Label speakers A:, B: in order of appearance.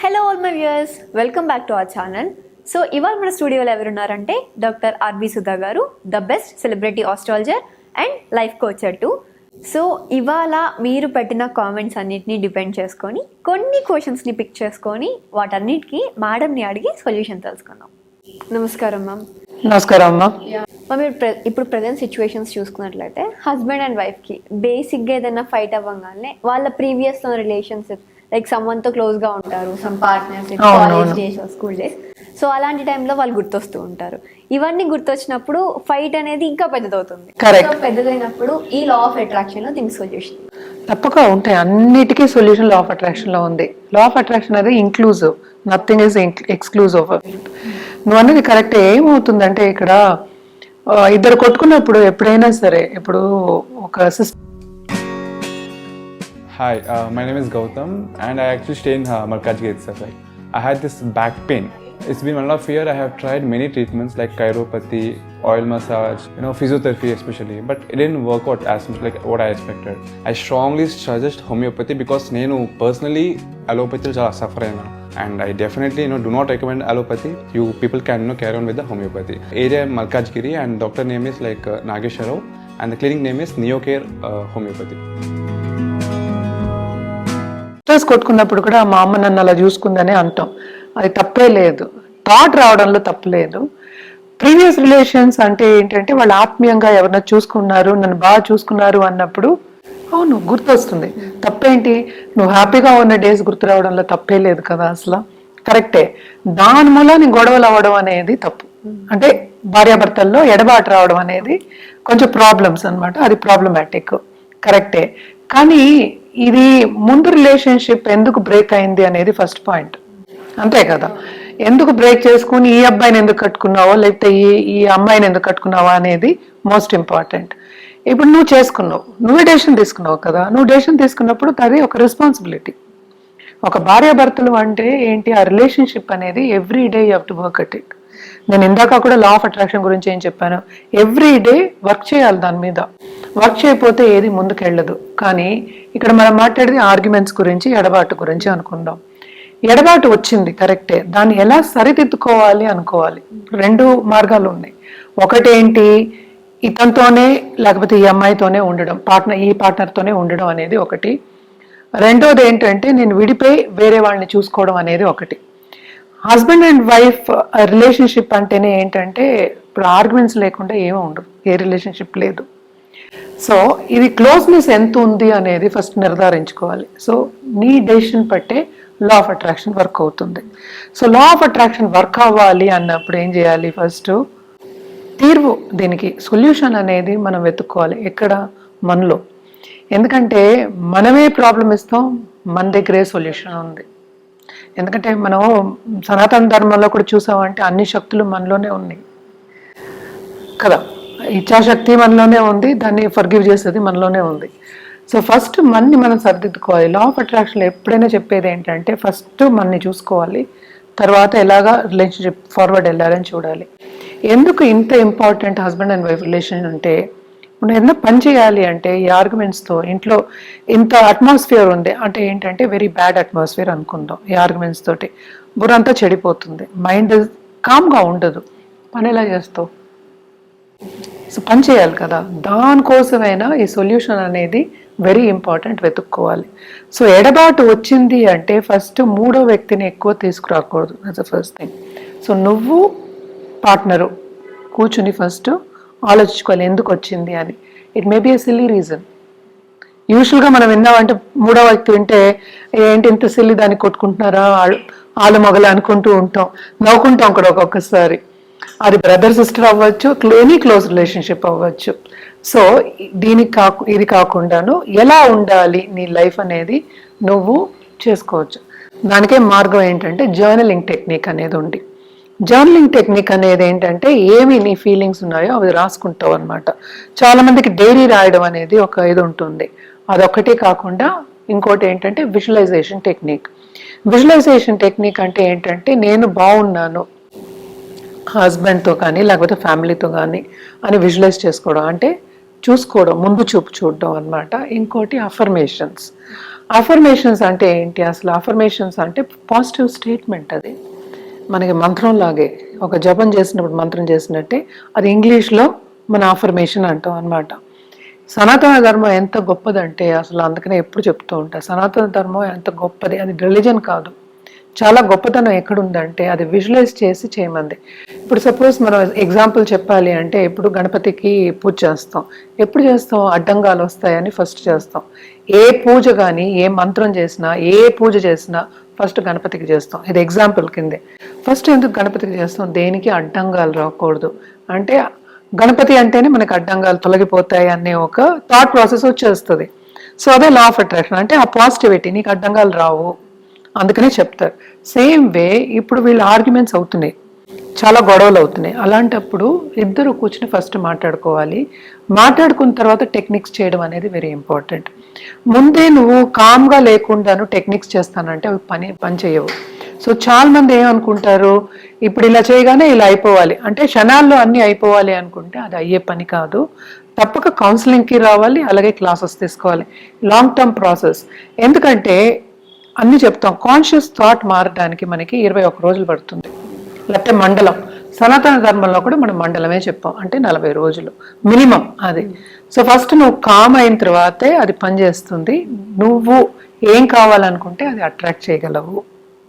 A: hello all my viewers welcome back to our channel so ఇవాళ మన స్టూడియోలో ఎవరున్నారంటే డాక్టర్ ఆర్బి సుధా గారు the best celebrity astrologer and life coacher too. So ఇవాళ మీరు పెట్టిన కామెంట్స్ అన్నిటిని డిపెండ్ చేసుకొని కొన్ని క్వశ్చన్స్ని పిక్ చేసుకొని వాటన్నిటికీ మేడంని అడిగి సొల్యూషన్ తెలుసుకుందాం. నమస్కారం మ్యామ్.
B: నమస్కారం అమ్మా
A: మీరు ఇప్పుడు ప్రజెంట్ సిచ్యువేషన్స్ చూసుకున్నట్లయితే హస్బెండ్ అండ్ వైఫ్కి బేసిక్గా ఏదైనా ఫైట్ అవ్వగానే వాళ్ళ ప్రీవియస్ రిలేషన్షిప్ లైక్ సమ్వన్తో క్లోజ్గా ఉంటారు
B: some
A: partners
B: college.
A: Days school days so అలాంటి టైంలో వాళ్ళు గుర్తొస్తూ ఉంటారు. ఇవన్నీ గుర్తొచ్చినప్పుడు ఫైట్ అనేది ఇంకా పెద్దదవుతుంది. పెద్దదైనప్పుడు ఈ లా ఆఫ్ అట్రాక్షన్లో దీనికి సొల్యూషన్
B: తప్పక ఉంటాయి. అన్నిటికీ సొల్యూషన్ లా ఆఫ్ అట్రాక్షన్లో ఉంది. లా ఆఫ్ అట్రాక్షన్ అనేది ఇంక్లూజివ్ నథింగ్ ఇస్ ఎక్స్క్లూజివ్ నువ్వు అన్నది కరెక్ట్ ఏమవుతుందంటే ఇక్కడ ఇద్దరు కొట్టుకున్నప్పుడు ఎప్పుడైనా సరే ఇప్పుడు ఒక system
C: Hi, uh, my name is Gautam, and I actually stay in uh, Markajgate itself. Like, I had this back pain. It's been one and a half year. I have tried many treatments like chiropathy, oil massage, you know, physiotherapy especially, but it didn't work out as much like what I expected. I strongly suggest homeopathy because నేను personally allopathy చాలా suffer అయినా and I definitely you know do not recommend allopathy. You people can you know carry on with the homeopathy. Area Malkajgiri and doctor name is like uh, Nagesharao and the clinic name Is
B: కొట్టుకున్నప్పుడు కూడా మా అమ్మ నన్ను అలా చూసుకుందనే అంటాం. అది తప్పే లేదు. థాట్ రావడంలో తప్పలేదు ప్రీవియస్ రిలేషన్స్ అంటే ఏంటంటే వాళ్ళు ఆత్మీయంగా ఎవరన్నా చూసుకున్నారు నన్ను బాగా చూసుకున్నారు అన్నప్పుడు అవును గుర్తొస్తుంది. తప్పేంటి? నువ్వు హ్యాపీగా ఉన్న డేస్ గుర్తు రావడంలో తప్పే లేదు కదా అసలు. కరెక్టే. దాని మూలాన్ని గొడవలు అవ్వడం అనేది తప్పు. అంటే భార్యాభర్తల్లో ఎడబాటు రావడం అనేది కొంచెం ప్రాబ్లమ్స్ అన్నమాట. అది ప్రాబ్లమాటిక్ కరెక్టే. కానీ ఇది ముందు రిలేషన్షిప్ ఎందుకు బ్రేక్ అయింది అనేది ఫస్ట్ పాయింట్ అంతే కదా? ఎందుకు బ్రేక్ చేసుకుని ఈ అబ్బాయిని ఎందుకు కట్టుకున్నావో లేకపోతే ఈ ఈ అమ్మాయిని ఎందుకు కట్టుకున్నావా అనేది మోస్ట్ ఇంపార్టెంట్ ఇప్పుడు నువ్వు చేసుకున్నావు నువ్వే డెసిషన్ తీసుకున్నావు కదా? నువ్వు డెసిషన్ తీసుకున్నప్పుడు అది ఒక రెస్పాన్సిబిలిటీ ఒక భార్యాభర్తలు అంటే ఏంటి? ఆ రిలేషన్షిప్ అనేది every day you to work at it నేను ఇందాక కూడా లా ఆఫ్ అట్రాక్షన్ గురించి ఏం చెప్పాను. ఎవ్రీ డే వర్క్ చేయాలి దాని మీద. వర్క్ చేయకపోతే ఏది ముందుకెళ్ళదు. కానీ ఇక్కడ మనం మాట్లాడేది ఆర్గ్యుమెంట్స్ గురించి ఎడబాటు గురించి అనుకుందాం. ఎడబాటు వచ్చింది కరెక్టే దాన్ని ఎలా సరిదిద్దుకోవాలి అనుకోవాలి. రెండు మార్గాలు ఉన్నాయి. ఒకటేంటి? ఇతనితోనే లేకపోతే ఈ అమ్మాయితోనే ఉండడం పార్ట్నర్ ఈ పార్ట్నర్తోనే ఉండడం అనేది ఒకటి. రెండోది ఏంటంటే నేను విడిపోయి వేరే వాళ్ళని చూసుకోవడం అనేది ఒకటి. హస్బెండ్ అండ్ వైఫ్ రిలేషన్షిప్ అంటేనే ఏంటంటే ఇప్పుడు ఆర్గ్యుమెంట్స్ లేకుండా ఏమీ ఉండదు ఏ రిలేషన్షిప్ లేదు. సో ఇది క్లోజ్నెస్ ఎంత ఉంది అనేది ఫస్ట్ నిర్ధారించుకోవాలి. సో నీ డెసిషన్ పట్టే లా ఆఫ్ అట్రాక్షన్ వర్క్ అవుతుంది. So law of attraction work అవ్వాలి అన్నప్పుడు ఏం చేయాలి ఫస్ట్? తీర్వు దీనికి సొల్యూషన్ అనేది మనం వెతుక్కోవాలి ఎక్కడ? మనలో. ఎందుకంటే మనమే ప్రాబ్లం ఇస్తాం మన దగ్గరే సొల్యూషన్ ఉంది. ఎందుకంటే మనం సనాతన ధర్మంలో కూడా చూసామంటే అన్ని శక్తులు మనలోనే ఉన్నాయి. కదా? ఇచ్చాశక్తి మనలోనే ఉంది దాన్ని ఫర్గివ్ చేసేది మనలోనే ఉంది. సో ఫస్ట్ మన్ని మనం సరిదిద్దుకోవాలి. లా ఆఫ్ అట్రాక్షన్లో ఎప్పుడైనా చెప్పేది ఏంటంటే ఫస్ట్ మన్ని చూసుకోవాలి తర్వాత ఎలాగా రిలేషన్షిప్ ఫార్వర్డ్ వెళ్ళాలని చూడాలి. ఎందుకు ఇంత important husband and wife relation అంటే మనం ఏదైనా పని చేయాలి అంటే ఈ ఆర్గ్యుమెంట్స్తో ఇంట్లో ఇంత అట్మాస్ఫియర్ ఉంది. అంటే ఏంటంటే వెరీ బ్యాడ్ అట్మాస్ఫియర్ అనుకుందాం ఈ ఆర్గ్యుమెంట్స్ తోటి. బుర్రంతా చెడిపోతుంది. మైండ్ కామ్గా ఉండదు. పని ఎలా చేస్తావు? సో పని చేయాలి కదా. దానికోసమైనా ఈ సొల్యూషన్ అనేది వెరీ ఇంపార్టెంట్ వెతుక్కోవాలి. సో ఎడబాటు వచ్చింది అంటే ఫస్ట్ మూడో వ్యక్తిని ఎక్కువ తీసుకురాకూడదు. దట్స్ ఫస్ట్ థింగ్ సో నువ్వు పార్ట్నరు కూర్చుని ఫస్ట్ ఆలోచించుకోవాలి ఎందుకు వచ్చింది అని it may be a silly reason యూజువల్గా మనం విన్నామంటే మూడో వ్యక్తి వింటే ఏంటి ఇంత సిల్లి దాన్ని కొట్టుకుంటున్నారా? ఆళ్ళు- ఆలు మొగలు అనుకుంటూ ఉంటాం. నవ్వుకుంటాం కూడా ఒక్కొక్కసారి. అది బ్రదర్ సిస్టర్ అవ్వచ్చు ఎనీ క్లోజ్ రిలేషన్షిప్ అవ్వచ్చు. సో దీనికి కాకు ఇది కాకుండాను ఎలా ఉండాలి నీ లైఫ్ అనేది నువ్వు చేసుకోవచ్చు. దానికే మార్గం ఏంటంటే జర్నలింగ్ టెక్నిక్ అనేది ఉంది. జర్నలింగ్ టెక్నిక్ అనేది ఏంటంటే ఏమి నీ ఫీలింగ్స్ ఉన్నాయో అవి రాసుకుంటావు అనమాట చాలామందికి డైరీ రాయడం అనేది ఒక ఇది ఉంటుంది. అదొక్కటే కాకుండా ఇంకోటి ఏంటంటే విజువలైజేషన్ టెక్నిక్. విజువలైజేషన్ టెక్నిక్ అంటే ఏంటంటే నేను బాగున్నాను హస్బెండ్తో కానీ లేకపోతే ఫ్యామిలీతో కానీ అని విజువలైజ్ చేసుకోవడం అంటే చూసుకోవడం ముందు చూపు చూడడం అనమాట ఇంకోటి అఫర్మేషన్స్ అఫర్మేషన్స్ అంటే ఏంటి? అసలు అఫర్మేషన్స్ అంటే పాజిటివ్ స్టేట్మెంట్ అది. మనకి మంత్రం లాగే ఒక జపం చేసినప్పుడు మంత్రం చేసినట్టే అది ఇంగ్లీష్లో మన ఆఫర్మేషన్ అంటాం అన్నమాట. సనాతన ధర్మం ఎంత గొప్పదంటే అసలు అందుకనే ఎప్పుడు చెప్తూ ఉంటా. సనాతన ధర్మం ఎంత గొప్పది? అది రిలీజన్ కాదు. చాలా గొప్పతనం ఎక్కడుందంటే అది విజువలైజ్ చేసి చేయమంది. ఇప్పుడు సపోజ్ మనం ఎగ్జాంపుల్ చెప్పాలి అంటే ఇప్పుడు గణపతికి పూజ చేస్తాం. ఎప్పుడు చేస్తాం? అడ్డంగాలు వస్తాయని ఫస్ట్ చేస్తాం. ఏ పూజ కానీ ఏ మంత్రం చేసినా ఏ పూజ చేసినా ఫస్ట్ గణపతికి చేస్తాం. ఇది ఎగ్జాంపుల్ కిందే. ఫస్ట్ ఎందుకు గణపతికి చేస్తాం? దేనికి అడ్డంగాలు రాకూడదు. అంటే గణపతి అంటేనే మనకి అడ్డంగాలు తొలగిపోతాయి అనే ఒక థాట్ ప్రాసెస్ వచ్చేస్తుంది. సో అదే లా ఆఫ్ అట్రాక్షన్ అంటే ఆ పాజిటివిటీ నీకు అడ్డంగాలు రావు. అందుకనే చెప్తారు. సేమ్ వే ఇప్పుడు వీళ్ళ ఆర్గ్యుమెంట్స్ అవుతున్నాయి. చాలా గొడవలు అవుతున్నాయి. అలాంటప్పుడు ఇద్దరు కూర్చుని ఫస్ట్ మాట్లాడుకోవాలి. మాట్లాడుకున్న తర్వాత టెక్నిక్స్ చేయడం అనేది వెరీ ఇంపార్టెంట్ ముందే నువ్వు కామ్గా లేకుండాను టెక్నిక్స్ చేస్తానంటే అవి పని పని చేయవు. సో చాలా మంది ఏమనుకుంటారు ఇప్పుడు ఇలా చేయగానే ఇలా అయిపోవాలి. అంటే క్షణాల్లో అన్నీ అయిపోవాలి అనుకుంటే అది అయ్యే పని కాదు. తప్పక కౌన్సిలింగ్కి రావాలి అలాగే క్లాసెస్ తీసుకోవాలి. లాంగ్ టర్మ్ ప్రాసెస్ ఎందుకంటే అన్ని చెప్తాం కాన్షియస్ థాట్ మారడానికి మనకి ఇరవై ఒక్క రోజులు పడుతుంది. లేకపోతే మండలం సనాతన ధర్మంలో కూడా మనం మండలమే చెప్పాం అంటే నలభై రోజులు. మినిమం అది. సో ఫస్ట్ నువ్వు కామ్ అయిన తర్వాతే అది పనిచేస్తుంది. నువ్వు ఏం కావాలనుకుంటే అది అట్రాక్ట్ చేయగలవు.